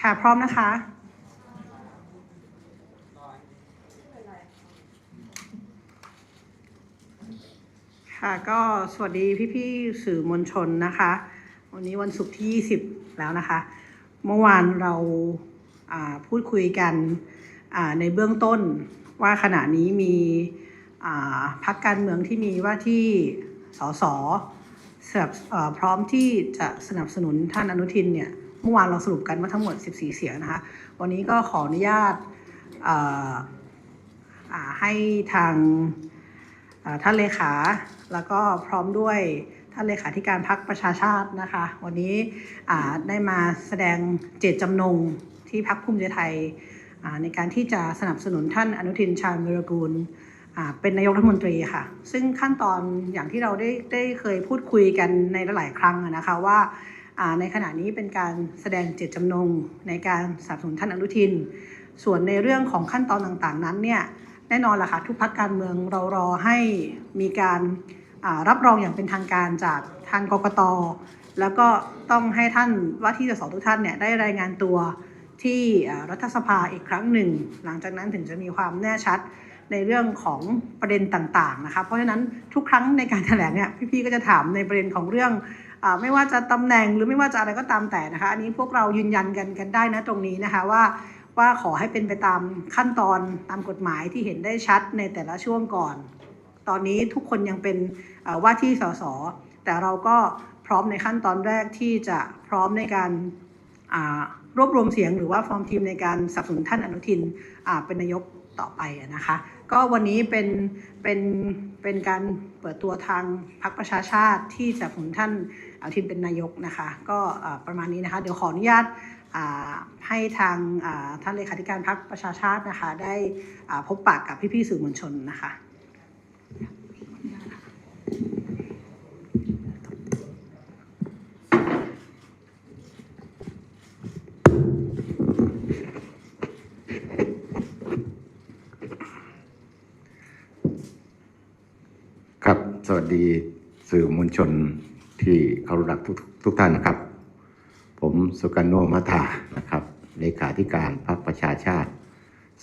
ค่ะ พร้อมนะคะ ค่ะก็สวัสดีพี่ๆสื่อมวลชนนะคะ วันนี้วันศุกร์ที่ 20 แล้วนะคะ เมื่อวานเราาพูดคุยกันในเบื้องต้นว่าขณะนี้มีพักการเมืองที่มีว่าที่สสเอ่อพร้อมที่จะสนับสนุนท่านอนุทินเนี่ย เมื่อวานเราสรุปกันว่าทั้งหมด 14 เสียงนะคะ วันนี้ก็ขออนุญาตาให้ทางาท่านเลขา แล้วก็พร้อมด้วยท่านเลขาธิการพักประชาชาตินะคะ วันนี้ได้มาแสดงเจตจำนงที่พักภูมิใจไทยในการที่จะสนับสนุนท่านอนุทินชาญวิรกูลเป็นนายกรัฐมนตรีค่ะ ซึ่งขั้นตอนอย่างที่เราได้ได้เคยพูดคุยกันในหลายๆครั้งนะคะว่า ในขณะนี้เป็นการแสดงเจตจำนงในการสนับสนุนท่านอนุทิน ส่วนในเรื่องของขั้นตอนต่างๆนั้นเนี่ยแน่นอนล่ะค่ะทุกพักการเมืองเรารอให้มีการรับรองอย่างเป็นทางการจากทางกกตแล้วก็ต้องให้ท่านว่าที่สสทุกท่านเนี่ยได้รายงานตัวที่รัฐสภาอีกครั้งหนึ่ง หลังจากนั้นถึงจะมีความแน่ชัดในเรื่องของประเด็นต่างๆนะคะเพราะฉะนั้นทุกครั้งในการแถลงเนี่ยพี่ๆก็จะถามในประเด็นของเรื่อง ไม่ว่าจะตำแหน่งหรือไม่ว่าจะอะไรก็ตามแต่นะคะ อันนี้พวกเรายืนยันกันกันได้นะตรงนี้นะคะว่าว่าขอให้เป็นไปตามขั้นตอนตามกฎหมายที่เห็นได้ชัดในแต่ละช่วงก่อน ตอนนี้ทุกคนยังเป็นว่าที่สสแต่เราก็พร้อมในขั้นตอนแรกที่จะพร้อมในการรวบรวมเสียงหรือว่าฟอร์มทีมในการสนับสนุนท่านอนุทินเป็นนายกต่อไปนะคะ ก็วันนี้เป็นเป็นเป็นการเปิดตัวทางพรรคประชาชาติที่สนับสนุนท่าน อนุทินเป็นนายกนะคะ ก็ประมาณนี้นะคะ เดี๋ยวขออนุญาตให้ทางท่านเลขาธิการพรรคประชาชาตินะคะ ได้พบปะกับพี่ๆสื่อมวลชนนะคะครับ สวัสดีสื่อมวลชน ที่เคารพรักทุกทุกท่านนะครับ ผมสุกันโนมัทานะครับเลขาธิการพรรคประชาชาติ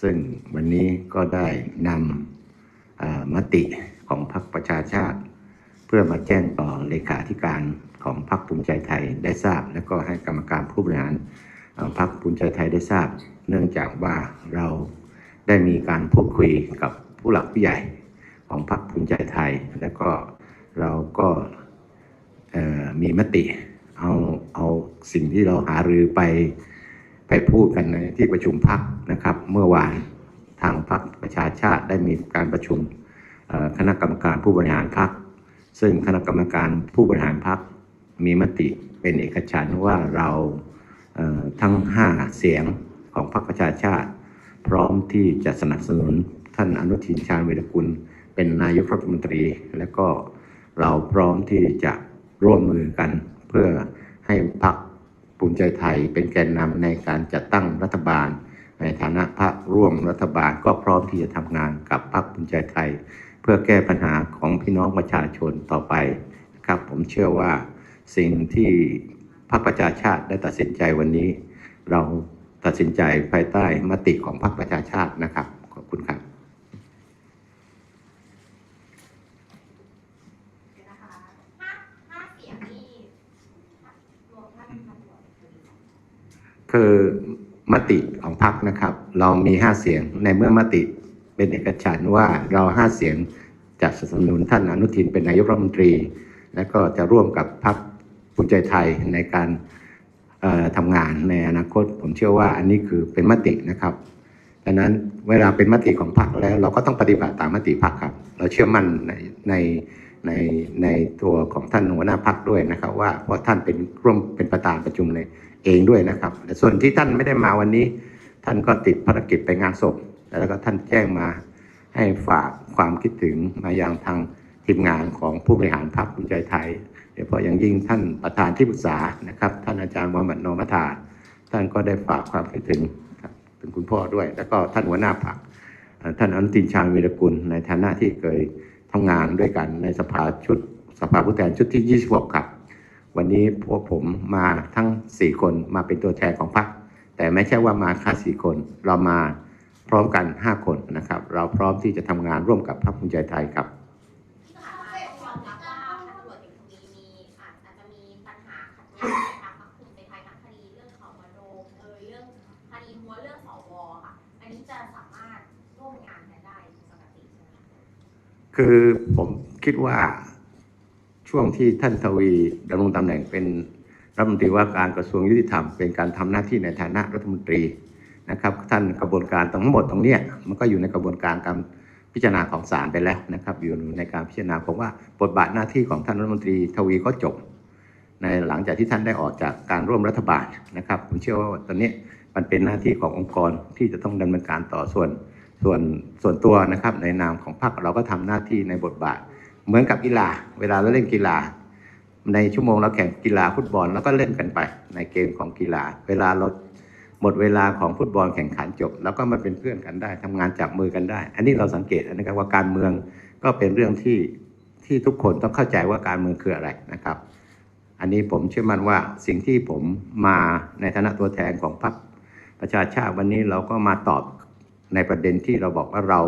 ซึ่งวันนี้ก็ได้นำมติของพรรคประชาชาติ เพื่อมาแจ้งต่อเลขาธิการของพรรคภูมิใจไทยได้ทราบ และก็ให้กรรมการผู้บริหารพรรคภูมิใจไทยได้ทราบ เนื่องจากว่าเราได้มีการพูดคุยกับผู้หลักผู้ใหญ่ของพรรคภูมิใจไทย แล้วก็เราก็ มีมติเอาเอาสิ่งที่เราหารือไปไปพูดกันในที่ประชุมพรรคนะครับ เมื่อวานทางพรรคประชาชาติได้มีการประชุมคณะกรรมการผู้บริหารพรรคซึ่งคณะกรรมการผู้บริหารพรรคมีมติเป็นเอกฉันท์ว่าเราเทั้ง 5 เสียงของพรรคประชาชาติ พร้อมที่จะสนับสนุนท่านอนุทินชาญวีรกุล เป็นนายกรัฐมนตรี และก็เราพร้อมที่จะ ร่วมมือกัน เพื่อให้พรรคภูมิใจไทยเป็นแกนนำในการจัดตั้งรัฐบาล ในฐานะพรรคร่วมรัฐบาลก็พร้อมที่จะทำงานกับพรรคภูมิใจไทย เพื่อแก้ปัญหาของพี่น้องประชาชนต่อไปนะครับผมเชื่อว่าสิ่งที่พรรคประชาชาติได้ตัดสินใจวันนี้ เราตัดสินใจภายใต้มติของพรรคประชาชาตินะครับ ขอบคุณครับ ห้าห้าเสียงนี่รวมท่านตำรวจ คือมติของพรรคนะครับ เรามีห้าเสียงในเมื่อมติเป็นเอกฉันท์ว่าเราห้าเสียงจะสนับสนุนท่านอนุทินเป็นนายกรัฐมนตรี และก็จะร่วมกับพรรคภูมิใจไทยในการทำงานในอนาคต ผมเชื่อว่าอันนี้คือเป็นมตินะครับดังนั้นเวลาเป็นมติของพรรคแล้วเราก็ต้องปฏิบัติตามมติพรรคครับ เราเชื่อมั่นในในในในตัวของท่านหัวหน้าพรรคด้วยนะครับ ว่าเพราะท่านเป็นร่วมเป็นประธานประชุมใน เองด้วยนะครับแต่ส่วนที่ท่านไม่ได้มาวันนี้ ท่านก็ติดภารกิจไปงานศพแล้วก็ท่านแจ้งมาให้ฝากความคิดถึงมายังทางทีมงานของผู้บริหารพรรคภูมิใจไทยโดยเฉพาะอย่างยิ่งท่านประธานที่ปรึกษานะครับ ท่านอาจารย์มูฮัมหมัดโนมัทาท่านก็ได้ฝากความคิดถึงถึงคุณพ่อด้วย แล้วก็ท่านหัวหน้าพรรคท่านอนุทินชาญวีรกุลในฐานะที่เคยทำงานด้วยกันในสภาชุดสภาผู้แทนชุดที่ 26 ครับ วันนี้พวกผมมาทั้ง 4 คนมาเป็นตัวแทนของพรรคแต่ไม่ใช่ว่ามาแค่สี่คนเรามาพร้อมกัน 5 คนนะครับ เราพร้อมที่จะทำงานร่วมกับพรรคภูมิใจไทยครับที่ผ่านมาต้องยอมรับว่าตำรวจเอกทวีมีอาจจะมีปัญหาขัดแย้งกับทางพรรคภูมิใจไทยทั้งคดีเรื่องเขามโดมเอยเรื่องคดีหัวเรื่องสวค่ะอันนี้จะสามารถร่วมงานได้ไหมคะคือผมคิดว่า ช่วงที่ท่านทวีดำรงตำแหน่งเป็นรัฐมนตรีว่าการกระทรวงยุติธรรมเป็นการทำหน้าที่ในฐานะรัฐมนตรีนะครับ ท่านกระบวนการทั้งหมดตรงนี้มันก็อยู่ในกระบวนการการพิจารณาของศาลไปแล้วนะครับ อยู่ในการพิจารณาผมว่าบทบาทหน้าที่ของท่านรัฐมนตรีทวีก็จบ ในหลังจากที่ท่านได้ออกจากการร่วมรัฐบาลนะครับ ผมเชื่อว่าตอนนี้มันเป็นหน้าที่ขององค์กรที่จะต้องดำเนินการต่อส่วนส่วนส่วนตัวนะครับ ในนามของพรรคเราก็ทำหน้าที่ในบทบาท เหมือนกับกีฬา เวลาเราเล่นกีฬา ในชั่วโมงเราแข่งกีฬาฟุตบอลแล้วก็เล่นกันไป ในเกมของกีฬา เวลาเราหมดเวลาของฟุตบอลแข่งขันจบ แล้วก็มาเป็นเพื่อนกันได้ทำงานจับมือกันได้ อันนี้เราสังเกตนะครับว่าการเมืองก็เป็นเรื่องที่ที่ทุกคนต้องเข้าใจว่าการเมืองคืออะไรนะครับ อันนี้ผมเชื่อมั่นว่าสิ่งที่ผมมาในฐานะตัวแทนของพรรคประชาชาติวันนี้เราก็มาตอบในประเด็นที่เราบอกว่าเรา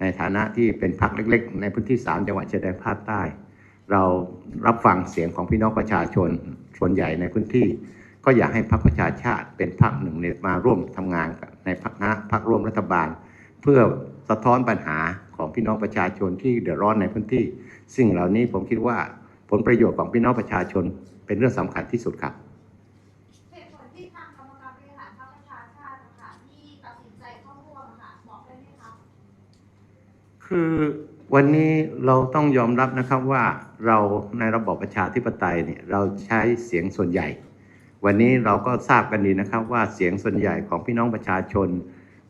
ในฐานะที่เป็นพรรคเล็ก ๆ ในพื้นที่ 3 จังหวัดชายแดนภาคใต้ เรารับฟังเสียงของพี่น้องประชาชนส่วนใหญ่ในพื้นที่ ก็อยากให้พรรคประชาชาติเป็นพรรคหนึ่งเนี่ยมาร่วมทำงานในพรรคนะพรรคร่วมรัฐบาล เพื่อสะท้อนปัญหาของพี่น้องประชาชนที่เดือดร้อนในพื้นที่ซึ่งเหล่านี้ผมคิดว่าผลประโยชน์ของพี่น้องประชาชนเป็นเรื่องสำคัญที่สุดครับ คือวันนี้เราต้องยอมรับนะครับว่าเราในระบอบประชาธิปไตยเนี่ยเราใช้เสียงส่วนใหญ่ วันนี้เราก็ทราบกันดีนะครับว่าเสียงส่วนใหญ่ของพี่น้องประชาชน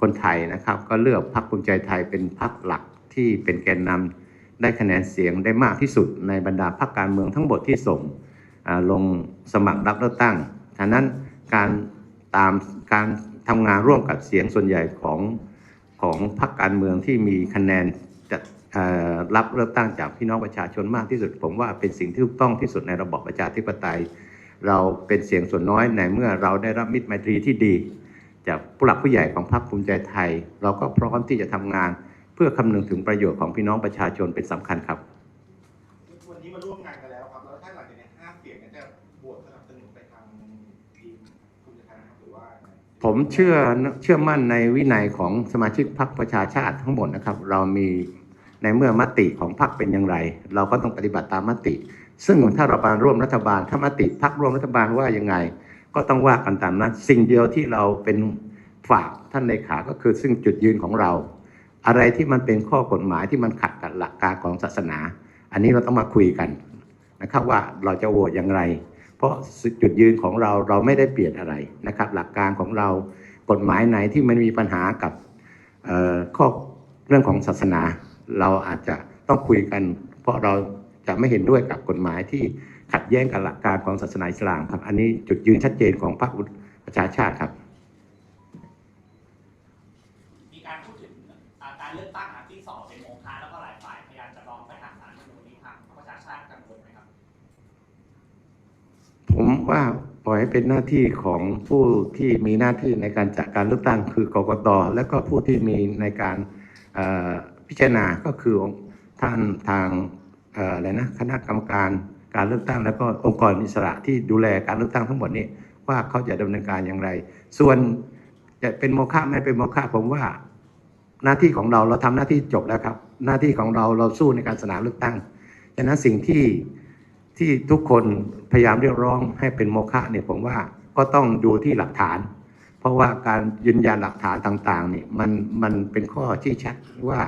คนไทยนะครับ ก็เลือกพรรคภูมิใจไทยเป็นพรรคหลักที่เป็นแกนนำได้คะแนนเสียงได้มากที่สุดในบรรดาพรรคการเมืองทั้งหมดที่ส่งลงสมัครรับเลือกตั้งฉะนั้นการตามการทำงานร่วมกับเสียงส่วนใหญ่ของของพรรคการเมืองที่มีคะแนน จะเอ่อรับเลือกตั้งจากพี่น้องประชาชนมากที่สุด ผมว่าเป็นสิ่งที่ถูกต้องที่สุดในระบอบประชาธิปไตย เราเป็นเสียงส่วนน้อยในเมื่อเราได้รับมิตรไมตรีที่ดี จากผู้หลักผู้ใหญ่ของพรรคภูมิใจไทย เราก็พร้อมที่จะทำงาน เพื่อคำนึงถึงประโยชน์ของพี่น้องประชาชนเป็นสำคัญครับวันนี้มาร่วมงานกันแล้วครับแล้วถ้าหลังจากนี้ห้าเสียงเนี่ยจะโหวตสนับสนุนไปทางทีมคุณจะทายนะครับหรือว่ายังไงผมเชื่อเชื่อมั่นในวินัยของสมาชิกพรรคประชาชาติทั้งหมดนะครับ เรามี ในเมื่อมติของพรรคเป็นอย่างไร เราก็ต้องปฏิบัติตามมติ ซึ่งถ้าเรามาร่วมรัฐบาลถ้ามติพรรคร่วมรัฐบาลว่ายังไง ก็ต้องว่ากันตามนั้นสิ่งเดียวที่เราเป็นฝากท่านเลขาก็คือซึ่งจุดยืนของเรา อะไรที่มันเป็นข้อกฎหมายที่มันขัดกับหลักการของศาสนา อันนี้เราต้องมาคุยกันนะครับว่าเราจะโหวตอย่างไร เพราะจุดยืนของเราเราไม่ได้เปลี่ยนอะไรนะครับ หลักการของเรากฎหมายไหนที่มันมีปัญหากับข้อเรื่องของศาสนา เราอาจจะต้องคุยกัน เพราะเราจะไม่เห็นด้วยกับกฎหมายที่ขัดแย้งกับหลักการของศาสนาอิสลามครับ อันนี้จุดยืนชัดเจนของพรรคประชาชาติครับ มีการพูดถึงอ่าการเลือกตั้งครั้งที่สองเป็นโมฆะแล้วก็หลายฝ่ายพยายามจะร้องไปทางสารรัฐธรรมนูญนี้ทางพรรคประชาชาติกังวลไหมครับ ผมว่าปล่อยให้เป็นหน้าที่ของผู้ที่มีหน้าที่ในการจัดการเลือกตั้งคือกกตและก็ผู้ที่มีในการเอ่อ พิจารณาก็คือท่านทางอะไรนะคณะกรรมการการเลือกตั้งแล้วก็องค์กรอิสระที่ดูแลการเลือกตั้งทั้งหมดนี้ ว่าเขาจะดำเนินการอย่างไร ส่วนจะเป็นโมฆะไม่เป็นโมฆะผมว่า หน้าที่ของเราเราทำหน้าที่จบแล้วครับ หน้าที่ของเราเราสู้ในการสนามเลือกตั้งฉะนั้นสิ่งที่ที่ทุกคนพยายามเรียกร้องให้เป็นโมฆะเนี่ยผมว่าก็ต้องดูที่หลักฐาน เพราะว่าการยืนยันหลักฐานต่างๆเนี่ยมันมันเป็นข้อที่ชัดว่า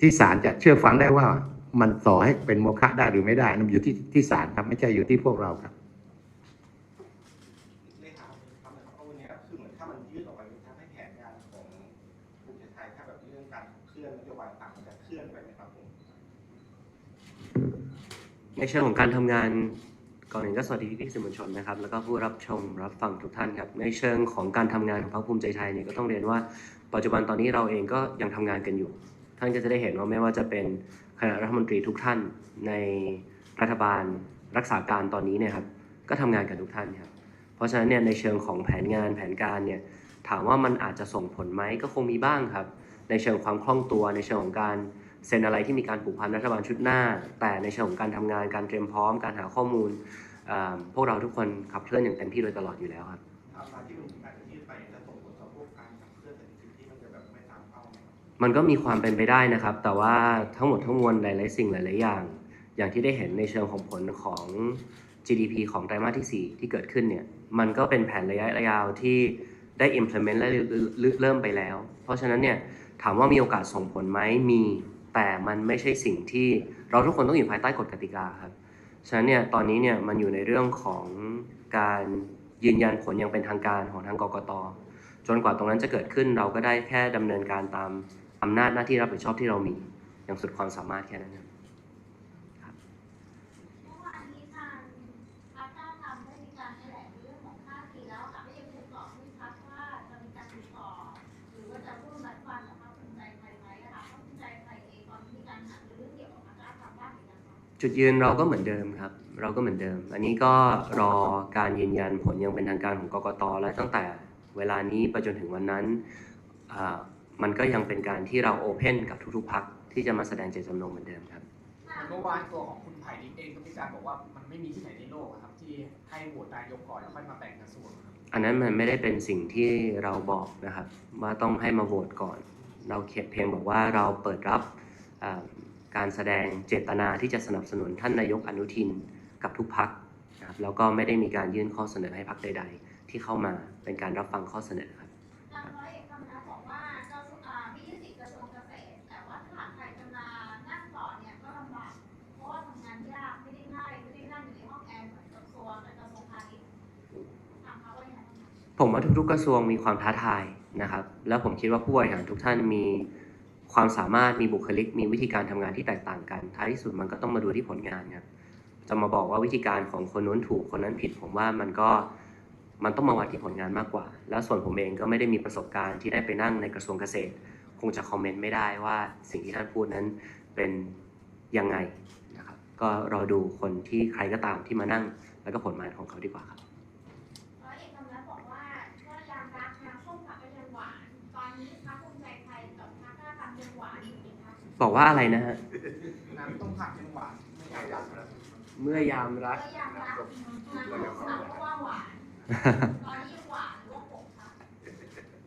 ที่ศาลจะเชื่อฟังได้ว่ามันต่อให้เป็นโมฆะได้หรือไม่ได้นั่นอยู่ที่ที่ศาลครับไม่ใช่อยู่ที่พวกเราครับเลขาครับนะครับคือเหมือนถ้ามันยืดออกไปมันทำให้แผนงานของภูมิใจไทยถ้าแบบเรื่องการเคลื่อนนโยบายต่างมันจะเคลื่อนไปไหมครับผมในเชิงของการทำงานก่อนอื่นก็สวัสดีพี่สื่อมวลชนนะครับ แล้วก็ผู้รับชมรับฟังทุกท่านครับ ในเชิงของการทำงานของพรรคภูมิใจไทยเนี่ยก็ต้องเรียนว่า ปัจจุบันตอนนี้เราเองก็ยังทำงานกันอยู่ ท่านก็จะได้เห็นว่าไม่ว่าจะเป็นคณะรัฐมนตรีทุกท่านในรัฐบาลรักษาการตอนนี้เนี่ยครับก็ทำงานกันทุกท่านครับเพราะฉะนั้นเนี่ยในเชิงของแผนงานแผนการเนี่ยถามว่ามันอาจจะส่งผลไหมก็คงมีบ้างครับ ในเชิงความคล่องตัวในเชิงของการเซ็นอะไรที่มีการผูกพันรัฐบาลชุดหน้า แต่ในเชิงของการทำงานการเตรียมพร้อมการหาข้อมูลพวกเราทุกคนขับเคลื่อนอย่างเต็มที่โดยตลอดอยู่แล้วครับ มันก็มีความเป็นไปได้นะครับ แต่ว่าทั้งหมดทั้งมวลหลาย ๆ สิ่งหลาย ๆ อย่าง อย่างที่ได้เห็นในเชิงของผลของ GDP ของไตรมาสที่ 4 ที่เกิดขึ้นเนี่ย มันก็เป็นแผนระยะยาวที่ได้ implement และเริ่มไปแล้ว เพราะฉะนั้นเนี่ยถามว่ามีโอกาสส่งผลไหมมี แต่มันไม่ใช่สิ่งที่เราทุกคนต้องอยู่ภายใต้กฎกติกาครับ ฉะนั้นเนี่ยตอนนี้เนี่ยมันอยู่ในเรื่องของการยืนยันผลอย่างเป็นทางการของทางกกต จนกว่าตรงนั้นจะเกิดขึ้นเราก็ได้แค่ดำเนินการตาม อำนาจหน้าที่รับผิดชอบที่เรามี อย่างสุดความสามารถแค่นั้นครับเมื่อวานนี้ทางพรรคกล้าทำได้มีการแถลงเรื่องของท่าทีแล้วค่ะไม่ยังถูกตอบที่พักว่าจะมีการติดต่อหรือว่าจะร่วมรัฐบาลกับพรรคภูมิใจไทยไหมนะคะพรรคภูมิใจไทยเองตอนนี้มีการหารือเรื่องเกี่ยวกับพรรคกล้าทำบ้างหรือยังคะจุดยืนเราก็เหมือนเดิมครับ เราก็เหมือนเดิม อันนี้ก็รอการยืนยันผลอย่างเป็นทางการของกกตและตั้งแต่เวลานี้ไปจนถึงวันนั้นอ่า มันก็ยังเป็นการที่เราโอเพนกับทุกๆพักที่จะมาแสดงเจตจำนงเหมือนเดิมครับเมื่อวานตัวของคุณไผ่ลิกเองก็มีการบอกว่ามันไม่มีที่ไหนในโลกอะครับที่ให้โหวตนายกก่อนแล้วค่อยมาแบ่งกระทรวงครับอันนั้นมันไม่ได้เป็นสิ่งที่เราบอกนะครับว่าต้องให้มาโหวตก่อน เราเขียนเพียงบอกว่าเราเปิดรับอ่าการแสดงเจตนาที่จะสนับสนุนท่านนายกอนุทินกับทุกพักนะครับแล้วก็ไม่ได้มีการยื่นข้อเสนอให้พักใด ๆ ที่เข้ามาเป็นการรับฟังข้อเสนอ ผมว่าทุกๆกระทรวงมีความท้าทายนะครับ แล้วผมคิดว่าผู้บริหารทุกท่านมีความสามารถมีบุคลิก มีวิธีการทำงานที่แตกต่างกัน ท้ายที่สุดมันก็ต้องมาดูที่ผลงานครับจะมาบอกว่าวิธีการของคนนู้นถูกคนนั้นผิด ผมว่ามันก็มันต้องมาวัดที่ผลงานมากกว่า แล้วส่วนผมเองก็ไม่ได้มีประสบการณ์ที่ได้ไปนั่งในกระทรวงเกษตร คงจะคอมเมนต์ไม่ได้ว่าสิ่งที่ท่านพูดนั้นเป็นยังไงนะครับ ก็รอดูคนที่ใครก็ตามที่มานั่งแล้วก็ผลงานของเขาดีกว่าครับ บอกว่าอะไรนะฮะน้ำต้มผักยังหวานไม่ใช่ยักษ์นะเมื่อยามรักก็ยามรักน้ำส้มผักก็ว่าหวานตอนนี้ยังหวานหรือว่าขมคะ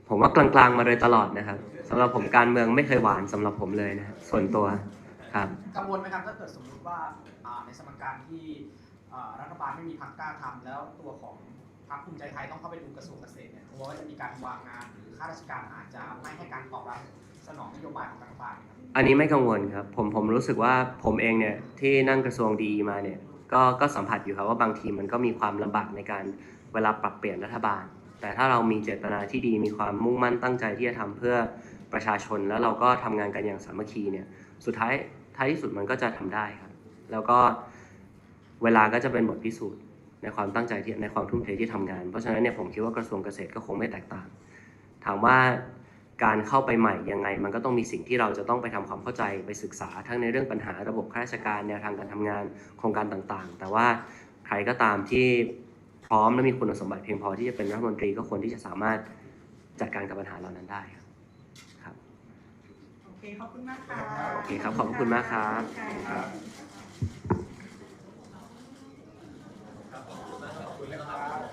ผมว่ากลางๆมาโดยตลอดนะครับสำหรับผมการเมืองไม่เคยหวานสำหรับผมเลยนะฮะส่วนตัวครับ กังวลไหมครับถ้าเกิดสมมุติว่าอ่าในสมการที่อ่ารัฐบาลไม่มีพรรคกล้าทำแล้วตัวของพรรคภูมิใจไทยต้องเข้าไปดูกระทรวงเกษตรเนี่ยกลัวว่าจะมีการวางงานหรือข้าราชการอาจจะไม่ให้การตอบรับ สนองนโยบายของรัฐบาลครับอันนี้ไม่กังวลครับ ผมผมรู้สึกว่าผมเองเนี่ยที่นั่งกระทรวงดีมาเนี่ยก็ก็สัมผัสอยู่ครับว่าบางทีมันก็มีความลำบากในการเวลาปรับเปลี่ยนรัฐบาล แต่ถ้าเรามีเจตนาที่ดีมีความมุ่งมั่นตั้งใจที่จะทำเพื่อประชาชนแล้วเราก็ทำงานกันอย่างสามัคคีเนี่ยสุดท้ายท้ายที่สุดมันก็จะทำได้ครับ แล้วก็เวลาก็จะเป็นบทพิสูจน์ในความตั้งใจที่ในความทุ่มเทที่ทำงาน เพราะฉะนั้นเนี่ยผมคิดว่ากระทรวงเกษตรก็คงไม่แตกต่าง ถามว่า การเข้าไปใหม่ยังไง มันก็ต้องมีสิ่งที่เราจะต้องไปทำความเข้าใจไปศึกษาทั้งในเรื่องปัญหาระบบข้าราชการแนวทางการทำงานโครงการต่างๆ แต่ว่าใครก็ตามที่พร้อมและมีคุณสมบัติเพียงพอที่จะเป็นรัฐมนตรีก็ควรที่จะสามารถจัดการกับปัญหาเหล่านั้นได้ครับครับโอเคขอบคุณมากค่ะโอเคครับขอบคุณมากครับ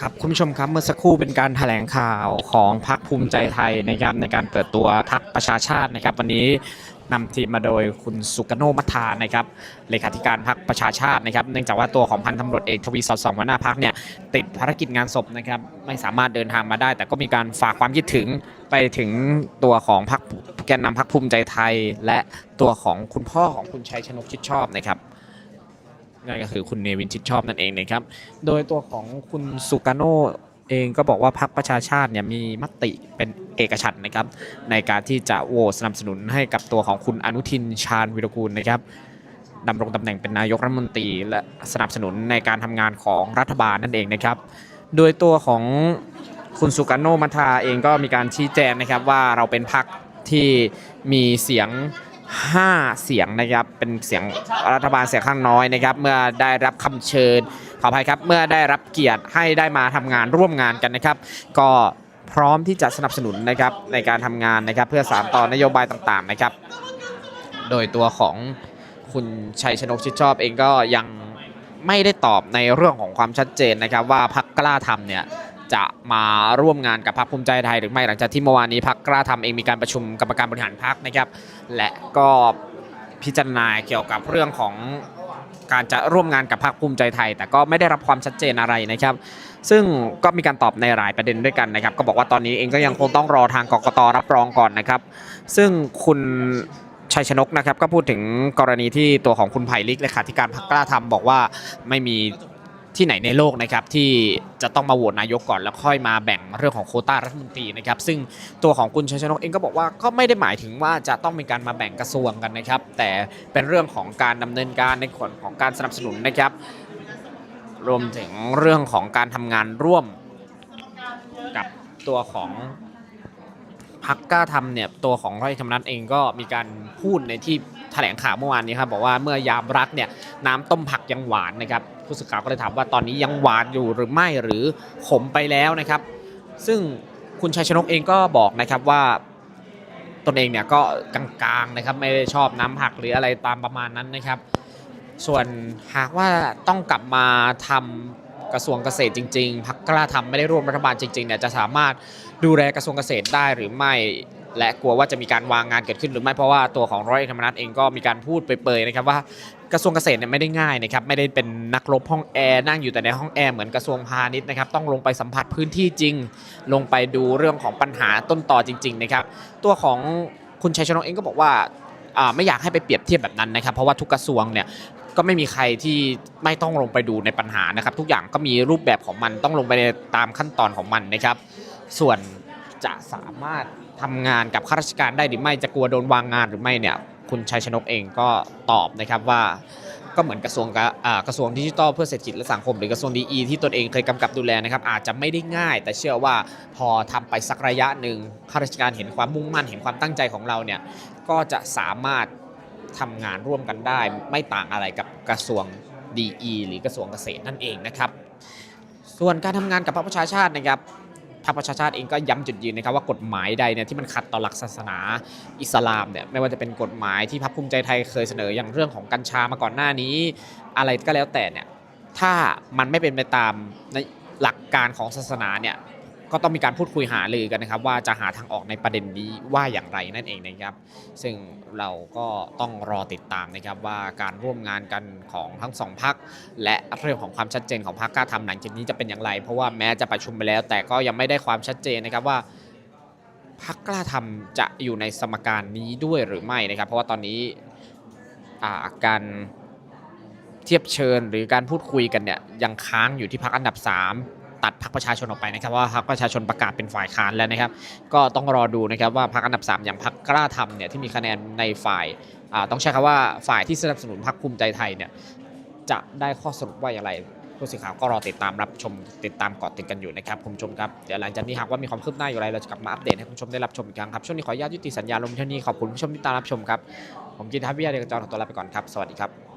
ครับคุณผู้ชมครับเมื่อสักครู่เป็นการแถลงข่าวของพรรคภูมิใจไทยนะครับในการเปิดตัวพรรคประชาชาตินะครับ วันนี้ นำทีมมาโดยคุณสุกโนมัทธานะครับเลขาธิการพรรคประชาชาตินะครับ เนื่องจากว่าตัวของพันตำรวจเอกทวีสอดส่องหัวหน้าพรรคเนี่ยติดภารกิจงานศพนะครับไม่สามารถเดินทางมาได้ แต่ก็มีการฝากความคิดถึงไปถึงตัวของพรรคแกนนำพรรคภูมิใจไทย และตัวของคุณพ่อของคุณชัยชนกชิดชอบนะครับนั่นก็คือคุณเนวินชิดชอบนั่นเองนะครับ โดยตัวของคุณสุกาโนเองก็บอกว่าพรรคประชาชาติเนี่ยมีมติเป็น เอกฉันนะครับในการที่จะโหวตสนับสนุนให้กับตัวของคุณอนุทินชาญวิรกูลนะครับดำรงตำแหน่งเป็นนายกรัฐมนตรีและสนับสนุนในการทำงานของรัฐบาลนั่นเองนะครับ โดยตัวของคุณสุกาโนมัทาเองก็มีการชี้แจงนะครับว่าเราเป็นพรรคที่มีเสียง 5 เสียงนะครับเป็นเสียงรัฐบาลเสียงข้างน้อยนะครับ เมื่อได้รับคำเชิญขออภัยครับเมื่อได้รับเกียรติให้ได้มาทำงานร่วมงานกันนะครับ ก็ พร้อมที่จะสนับสนุนนะครับในการทำงานนะครับเพื่อสานต่อนโยบายต่างๆนะครับ โดยตัวของคุณชัยชนกชิดชอบเองก็ยังไม่ได้ตอบในเรื่องของความชัดเจนนะครับว่าพรรคกล้าทำเนี่ยจะมาร่วมงานกับพรรคภูมิใจไทยหรือไม่หลังจากที่เมื่อวานนี้พรรคกล้าทำเองมีการประชุมกรรมการบริหารพรรคนะครับ และก็พิจารณาเกี่ยวกับเรื่องของการจะร่วมงานกับพรรคภูมิใจไทย แต่ก็ไม่ได้รับความชัดเจนอะไรนะครับ ซึ่งก็มีการตอบในหลายประเด็นด้วยกันนะครับ ก็บอกว่าตอนนี้เองก็ยังคงต้องรอทางกกตรับรองก่อนนะครับ ซึ่งคุณชัยชนกนะครับก็พูดถึงกรณีที่ตัวของคุณไผ่ลิกเลขาธิการพรรคกล้าทำบอกว่าไม่มีที่ไหนในโลกนะครับที่จะต้องมาโหวตนายกก่อนแล้วค่อยมาแบ่งเรื่องของโคต้ารัฐมนตรีนะครับซึ่งตัวของคุณชัยชนกเองก็บอกว่าก็ไม่ได้หมายถึงว่าจะต้องมีการมาแบ่งกระทรวงกันนะครับ แต่เป็นเรื่องของการดำเนินการในส่วนของการสนับสนุนนะครับ รวมถึงเรื่องของการทำงานร่วมกับตัวของพักกล้าทำเนี่ยตัวของร้อยธรรมนัฐเองก็มีการพูดในที่แถลงข่าวเมื่อวานนี้ครับบอกว่าเมื่อยามรักเนี่ยน้ำต้มผักยังหวานนะครับผู้สื่อข่าวก็เลยถามว่าตอนนี้ยังหวานอยู่หรือไม่หรือขมไปแล้วนะครับ ซึ่งคุณชัยชนกเองก็บอกนะครับว่าตนเองเนี่ยก็กลางๆนะครับไม่ได้ชอบน้ำผักหรืออะไรตามประมาณนั้นนะครับ ส่วนหากว่าต้องกลับมาทำกระทรวงเกษตรจริง ๆพักกล้าทำไม่ได้ร่วมรัฐบาลจริงๆเนี่ยจะสามารถดูแลกระทรวงเกษตรได้หรือไม่ และกลัวว่าจะมีการวางงานเกิดขึ้นหรือไม่เพราะว่าตัวของร้อยเอกธรรมนัฐเองก็มีการพูดเปรยๆนะครับว่ากระทรวงเกษตรเนี่ยไม่ได้ง่ายนะครับไม่ได้เป็นนักรบห้องแอร์นั่งอยู่แต่ในห้องแอร์เหมือนกระทรวงพาณิชย์นะครับต้องลงไปสัมผัสพื้นที่จริง ลงไปดูเรื่องของปัญหาต้นต่อจริง ๆ นะครับ ตัวของคุณชัยชนกเองก็บอกว่า ไม่อยากให้ไปเปรียบเทียบแบบนั้นนะครับเพราะว่าทุกกระทรวงเนี่ยก็ไม่มีใครที่ไม่ต้องลงไปดูในปัญหานะครับ ทุกอย่างก็มีรูปแบบของมันต้องลงไปตามขั้นตอนของมันนะครับ ส่วนจะสามารถทำงานกับข้าราชการได้หรือไม่จะกลัวโดนวางงานหรือไม่เนี่ย คุณชัยชนกเองก็ตอบนะครับว่า ก็เหมือนกระทรวงกระทรวงดิจิทัลเพื่อเศรษฐกิจและสังคม หรือกระทรวงดีอีที่ตนเองเคยกำกับดูแลนะครับอาจจะไม่ได้ง่าย แต่เชื่อว่าพอทำไปสักระยะหนึ่งข้าราชการเห็นความมุ่งมั่นเห็นความตั้งใจของเราเนี่ยก็จะสามารถทำงานร่วมกันได้ ไม่ต่างอะไรกับกระทรวงดีอีหรือกระทรวงเกษตรนั่นเองนะครับ ส่วนการทำงานกับพรรคประชาชาตินะครับ พรรคประชาชาติเองก็ย้ำจุดยืนนะครับว่ากฎหมายใดเนี่ยที่มันขัดต่อหลักศาสนาอิสลามเนี่ยไม่ว่าจะเป็นกฎหมายที่พรรคภูมิใจไทยเคยเสนออย่างเรื่องของกัญชามาก่อนหน้านี้ อะไรก็แล้วแต่เนี่ยถ้ามันไม่เป็นไปตามในหลักการของศาสนาเนี่ย ก็ต้องมีการพูดคุยหารือกันนะครับ ว่าจะหาทางออกในประเด็นนี้ว่าอย่างไรนั่นเองนะครับ ซึ่งเราก็ต้องรอติดตามนะครับว่าการร่วมงานกันของทั้งสองพักและเรื่องของความชัดเจนของพรรคกล้าทำหลังจากนี้จะเป็นอย่างไร เพราะว่าแม้จะประชุมไปแล้ว แต่ก็ยังไม่ได้ความชัดเจนนะครับว่าพรรคกล้าทำจะอยู่ในสมการนี้ด้วยหรือไม่นะครับ เพราะว่าตอนนี้าการเทียบเชิญหรือการพูดคุยกันเนี่ยยังค้างอยู่ที่พรรคอันดับ 3 ตัดพรรคประชาชนออกไปนะครับว่าพรรคประชาชนประกาศเป็นฝ่ายค้านแล้วนะครับ ก็ต้องรอดูนะครับว่าพรรคอันดับ 3 อย่างพรรคกล้าทำเนี่ยที่มีคะแนนในฝ่ายาต้องใช้คำว่าฝ่ายที่สนับสนุนพรรคภูมิใจไทยเนี่ยจะได้ข้อสรุปว่าอย่างไรผู้สื่อข่าวก็รอติดตามรับชมติดตามเกาะติดกันอยู่นะครับคุณผู้ชมครับเดี๋ยวหลังจากนี้หากว่ามีความคืบหน้าอย่างไรเราจะกลับมาอัปเดตให้คุณผู้ชมได้รับชมอีกครั้งครับช่วงนี้ขออนุญาตยุติสัญญาลงเท่านี้ขอบคุณผู้ชมที่ตามรับชมครับผมกินทัพวิทยาเดชกระจรขอตัวลาไปก่อนครับสวัสดีครับ